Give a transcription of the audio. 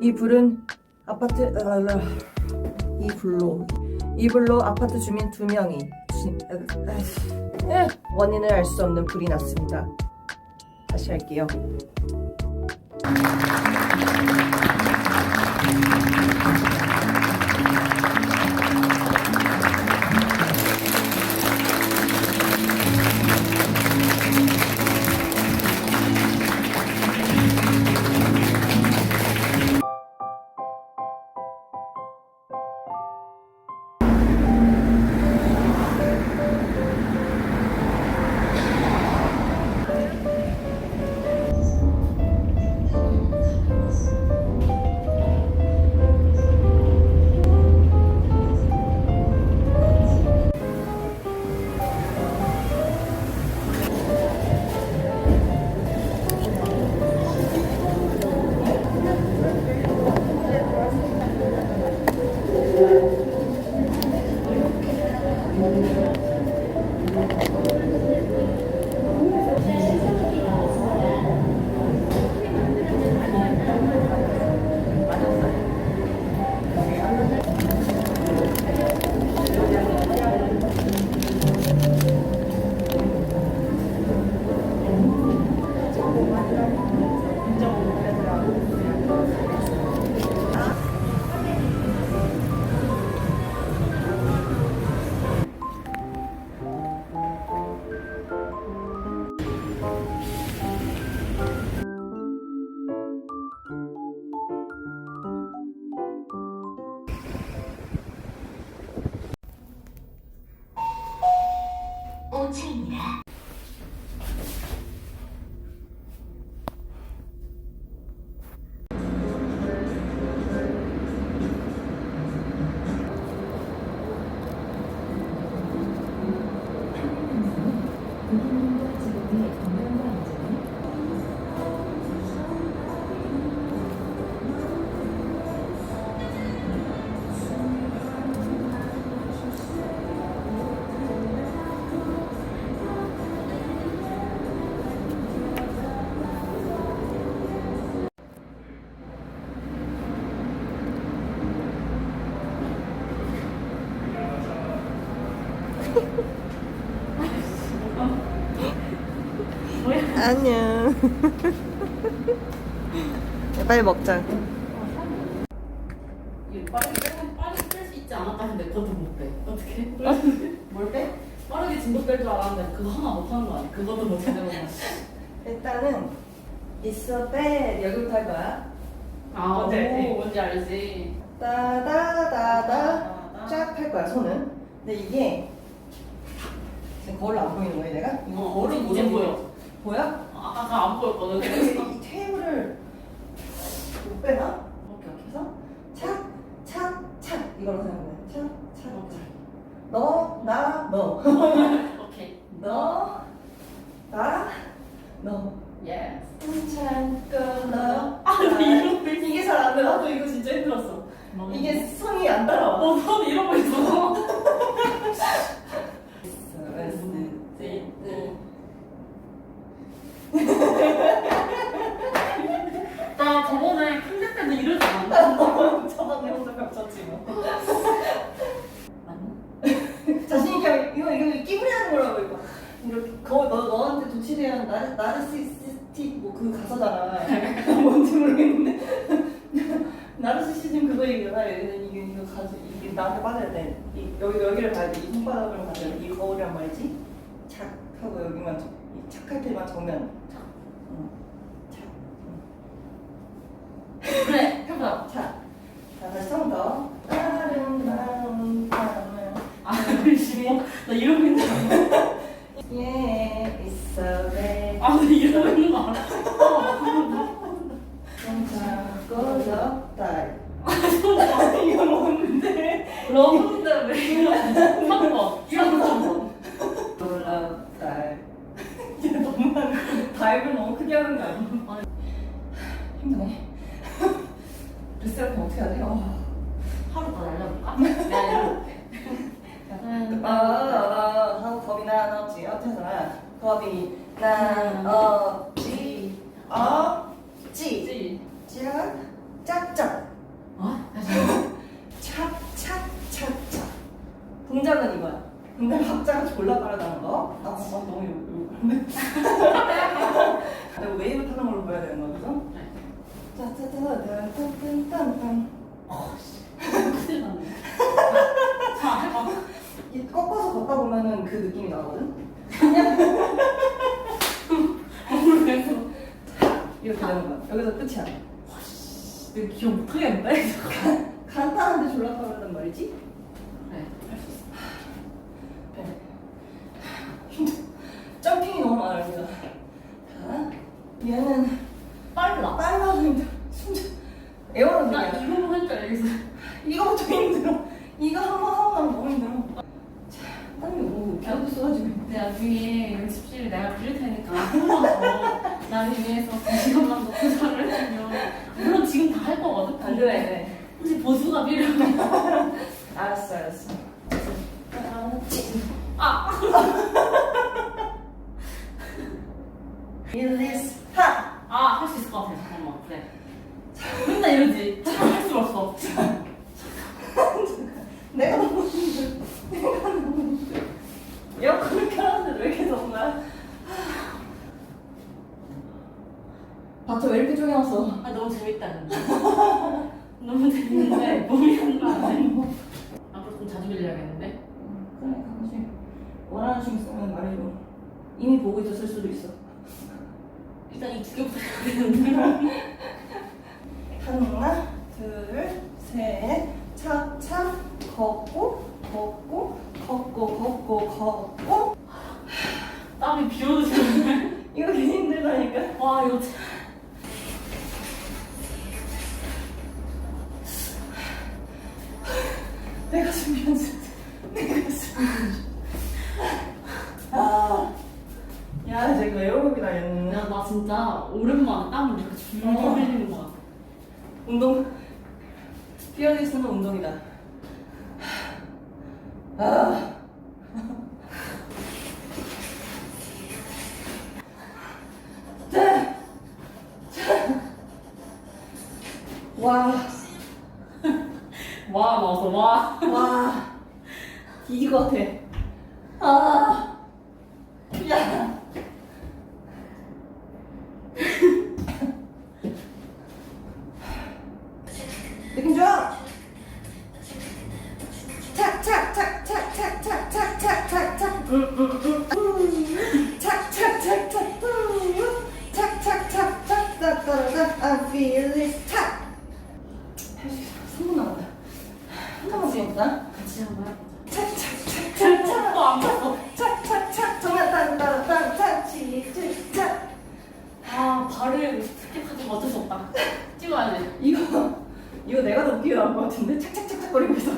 이 불은 아파트 랄라, 이 불로 이 불로 아파트 주민 두 명이 원인을 알 수 없는 불이 났습니다. 다시 할게요. 오차입 안녕. 빨리 먹자. 이게 빠르게 빼고 빠르게 뺄 수 있지 않을까 했는데 그것도 못 빼. 어떻게? 뭘 빼? 빠르게 진도 뺄 줄 알았는데 그거 하나 못 하는 거 아니야? 그것도 못 하는 거야. 일단은 있어 빼 여기부터 할 거야. 아, 뭔지 알지? 오, 뭔지 알지? 따다다다 쫙 할 거야 손은. 근데 이게 지금 거울로 안 보이는 거야 내가? 어, 거울이 이제 보여. 보여? 아, 아까 안 보였거든. 그래서 이 테이블을 못 빼나? 오케이, 오케이. 그래서 착, 착, 착 이걸로 생각해. 착, 착, 착. 너, 나, 너. 오케이. 너, 나, 너. 예스. 참고 너. 아, 근데 이런 거 이게 잘 안 돼. 나도 이거 진짜 힘들었어. 이게 성이 안 따라와. 어, 넌 이러고 있어. 나 저번에 큰데 때도 이러지 않았나? 저번에 혼자 겹쳤지 뭐. 맞나? 자신 있게 이거 이거 끼부리 하는 거라고 이거. 이렇게 거, 너 너한테 도취대한 나르 나르시스틱 뭐 그 가사잖아. 뭔지 모르겠는데. 나르시시즘 그거 얘기잖아. 이게 이거 가지 이게 나한테 빠져야 돼. 이, 여기 여기를 봐야 돼. 이 손바닥을 봐야 돼. 이 거울이란 말이지. 착 하고 여기만 정- 이 착할 때만 정면. 착. 응. 가입을 너무 크게 하는 거 아니야? 힘드네. 리셋은 어떻게 해야 돼? 하루 더 날려볼까? 어, 어, 한 겁이 나눴지. 어쩌잖아. 겁이 나, 어. 짜짜짜짜짠짠짠짠 큰일 났네. 자, 해봐. 이 꺾어서 걷다 보면은 그 느낌이 나거든? 모르겠어. 이렇게 되는 거야 여기서 끝이야 내가 기억 못하겠는데? 간단한데 졸라 빠르단 말이지? 네, 할 수 있어. 네. 점핑이 너무 많습니다 자 얘는 빨라. 빨라도 힘들어 숨 에어로빅이야 나 이거만 할 줄 알겠어. 이거부터 힘들어. 이거 한 번 하고 나면 너무 힘들어. 자, 땀이 너무 갸도 써가지고. 나중에 연습실 내가 빌릴 테니까 나를 위해서 두 시간만 더 투자를 해주면 물론 지금 다 할 거거든. 안 돼. 혹시 보수가 필요하면 알았어, 알았어. 아! 릴리스 하. 아, 할 수 있을 것 같아. 잠깐만. 그래. 맨날 이러지. 할 수가 없어. 내가 너무 힘들어. 내가 너무 힘들어. 에어컨을 켜놨는데 왜 이렇게 덥나? 쪼개놨어? 아, 너무 재밌다. 너무 재밌는데 몸이 아니야? 앞으로 좀 자주 빌려야겠는데? 그래, 가끔씩 원하는 춤 있으면 말해줘. 이미 보고 있었을 수도 있어. 일단 이 두 개부터 해야 되는데. 하나, 둘, 셋, 차차 걷고 걷고 걷고 걷고 걷고 땀이 비 지금. 이거 되게 힘들다니까. 와, 이거 참. 내가 준비한 수 내가 준비한 아, 야, 제가 에어로빅이다 얘는. 야, 나 진짜 오랜만에 땀을 이렇게 줄줄 어. 흘리는 거 같아. 운동 피어리스는 운동이다. 아. 자, 자. 와, 와, 나와서 와. 와, 뒤질 것 같아. 아, 야. 느낌 좋아. 착착착착착착착착착착. 착착착착. 착착착착착착착착. I feel this 착. 할수 있어. 3분 남았다. 한 번만 더 해볼까? 같이 한번 해보자. 착착착착착. 또안 봤어. 착착착. 정말 딴딴딴딴 치즈 착. 아, 발을 스킵하지 어쩔 수 없다. 찍어야 돼. 이거 이거 내가 더 웃기게 나온 것 같은데 착착착착 거리고 있어.